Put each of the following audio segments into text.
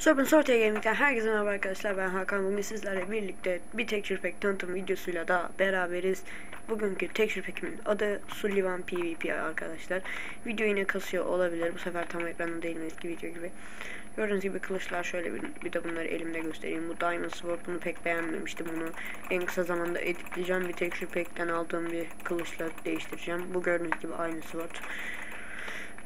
Sorun Sortaya Gaming'den herkese merhaba arkadaşlar. Ben Hakan. Bugün sizlerle birlikte bir texture pack tanıtım videosuyla da beraberiz. Bugünkü texture pack'imin adı Sullivan PvP arkadaşlar. Video yine kasıyor olabilir. Bu sefer tam ekranda değilim eski video gibi. Gördüğünüz gibi kılıçlar şöyle bir, bir de bunları elimde göstereyim. Bu Diamond Sword bunu pek beğenmemiştim. Bunu en kısa zamanda editleyeceğim. Bir texture pack'ten aldığım bir kılıçla değiştireceğim. Bu gördüğünüz gibi aynı sword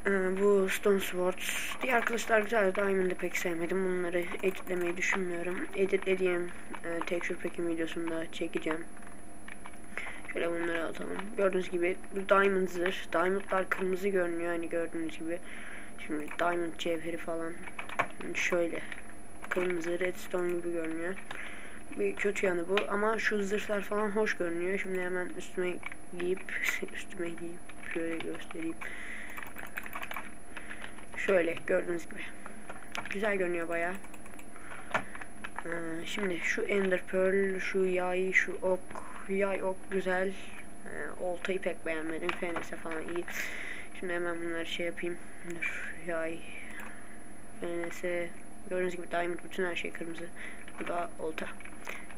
ee, bu Stone Sword. Diğer kılıçlar güzel. Diamond'ı pek sevmedim. Bunları editlemeyi düşünmüyorum. Editlediğim e, texture pack'in videosunda çekeceğim. Şöyle bunları atalım. Gördüğünüz gibi bu Diamond zırh. Diamond'lar kırmızı görünüyor. Hani gördüğünüz gibi. Şimdi Diamond cevheri falan. Şöyle. Kırmızı redstone gibi görünüyor. Bir kötü yanı bu. Ama şu zırhlar falan hoş görünüyor. Şimdi hemen üstüme giyip üstüme giyip şöyle göstereyim. Şöyle gördüğünüz gibi. Güzel görünüyor baya. Ee, şimdi şu Ender Pearl, şu yay, şu ok, yay ok güzel. Ee, oltayı pek beğenmedim. FNS falan iyi. Şimdi hemen bunları şey yapayım. Dur, yay. FNS. Gördüğünüz gibi diamond bütün her şey kırmızı. Bu da olta.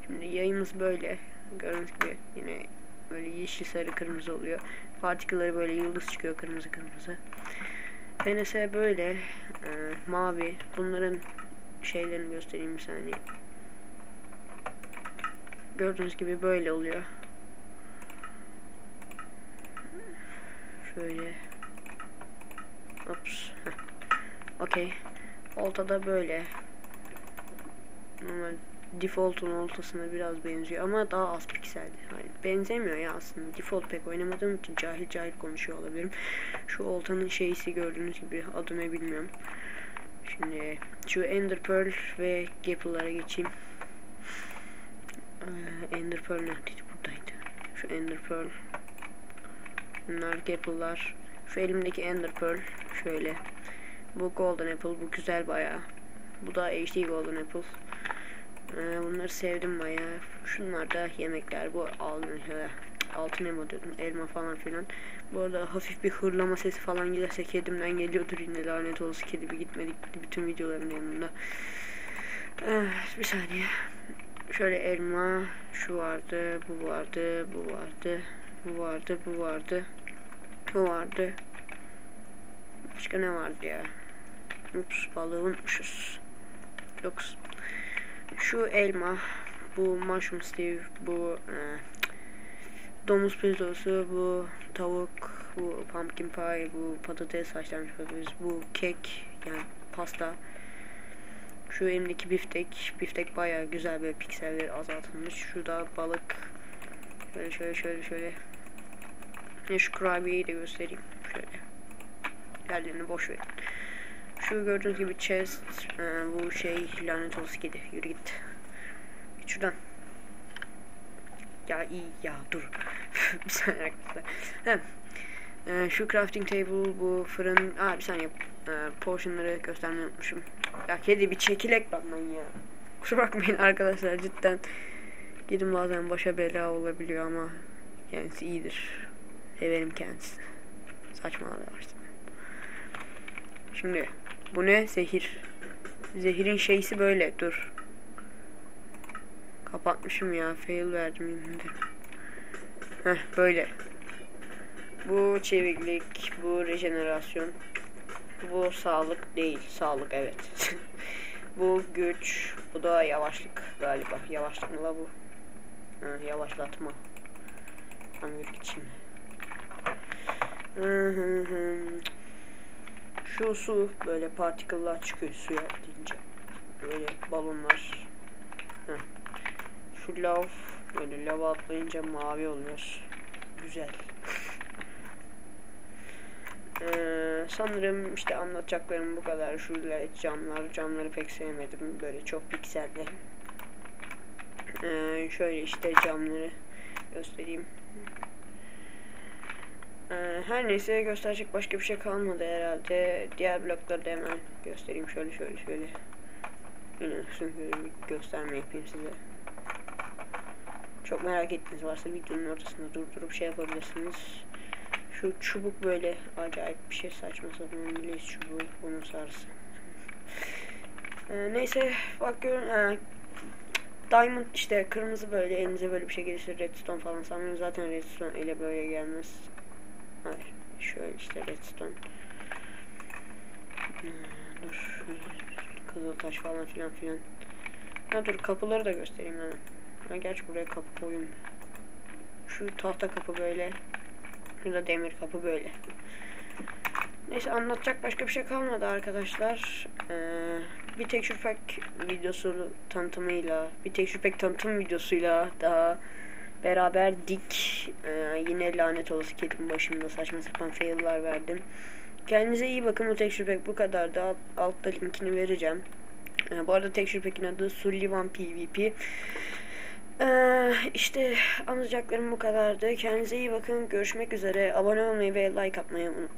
Şimdi yayımız böyle. Gördüğünüz gibi yine böyle yeşil sarı kırmızı oluyor. Partikülleri böyle yıldız çıkıyor kırmızı kırmızı. PNS böyle e, mavi. Bunların şeylerini göstereyim bir saniye. Gördüğünüz gibi böyle oluyor. Şöyle. Ops. Okey. Oltada böyle. Normal default'un oltasına biraz benziyor ama daha az pikseldi. Yani benzemiyor ya aslında. Default pek oynamadığım için cahil cahil konuşuyor olabilirim. Şu oltanın şeysi gördüğünüz gibi adını bilmiyorum. Şimdi şu Ender Pearl ve Gapple'lara geçeyim. Ee, Ender Pearl neredeydi? Buradaydı. Şu Ender Pearl. Bunlar Gapple'lar. Şu elimdeki Ender Pearl şöyle. Bu Golden Apple. Bu güzel bayağı. Bu da HD Golden Apple. Ee, bunları sevdim bayağı. Şunlar da yemekler. Bu altın, altın elma diyordum. Elma falan filan. Bu arada hafif bir hırlama sesi falan gelirse kedimden geliyordur yine lanet olası kedi bir gitmedik bütün videoların yanında. Evet, bir saniye. Şöyle elma, şu vardı, bu vardı, bu vardı, bu vardı, bu vardı, bu vardı. Başka ne vardı ya? Ups, balığı unutmuşuz. Yoksa şu elma, bu mushroom stew, bu e, domuz pirzosu, bu tavuk, bu pumpkin pie, bu patates haşlanmış patates, bu kek yani pasta. Şu elimdeki biftek, biftek bayağı güzel bir pikselleri azaltılmış. Şurada balık, şöyle şöyle şöyle şöyle. Yine şu kurabiyeyi de göstereyim. Şöyle. Yerlerini boş verin. Şu gördüğünüz gibi chest, e, bu şey lanet olası kedi. Yürü git. Git şuradan. Ya iyi ya dur. bir saniye arkadaşlar. Hem, şu crafting table, bu fırın. Aa bir saniye. E, portionları göstermeyi unutmuşum. Ya kedi bir çekilek benden ya. Kusura bakmayın arkadaşlar cidden. Gidin bazen başa bela olabiliyor ama kendisi iyidir. Severim kendisini. Saçmalama başladım. Şimdi bu ne? Zehir. Zehirin şeysi böyle. Dur. Kapatmışım ya. Fail verdim yine Heh böyle. Bu çeviklik, bu rejenerasyon. Bu sağlık değil. Sağlık evet. bu güç. Bu da yavaşlık galiba. Yavaşlık bu? Ha, yavaşlatma. Tam yürü git şimdi. Şu su böyle partiküller çıkıyor suya deyince. Böyle balonlar. Heh. Şu lav böyle lava atlayınca mavi oluyor. Güzel. Ee, sanırım işte anlatacaklarım bu kadar. Şu camlar, camları pek sevmedim. Böyle çok pikselli. Ee, şöyle işte camları göstereyim. Her neyse gösterecek başka bir şey kalmadı herhalde. Diğer blokları da hemen göstereyim şöyle şöyle şöyle. Yine gösterme yapayım size. Çok merak ettiğiniz varsa videonun ortasında durdurup şey yapabilirsiniz. Şu çubuk böyle acayip bir şey saçma sapan İngiliz çubuğu bunun sarısı. Ee, neyse bak görün. Ha, Diamond işte kırmızı böyle elinize böyle bir şey gelirse redstone falan sanmıyorum zaten redstone ile böyle gelmez. Hayır şöyle işte redstone. Hmm, dur kızıl taş falan filan filan. Ha dur kapıları da göstereyim hemen. Ha gerçi buraya kapı koyayım. Şu tahta kapı böyle. Şurada demir kapı böyle. Neyse anlatacak başka bir şey kalmadı arkadaşlar. Ee, bir texture pack videosu tanıtımıyla, bir texture pack tanıtım videosuyla daha beraberdik. Ee, yine lanet olası kedim başımda saçma sapan fail'lar verdim. Kendinize iyi bakın. Bu texture pack bu kadar da altta linkini vereceğim. Ee, bu arada texture pack'in adı Sullivan PvP. Ee, işte anlatacaklarım bu kadardı. Kendinize iyi bakın. Görüşmek üzere. Abone olmayı ve like atmayı unutmayın.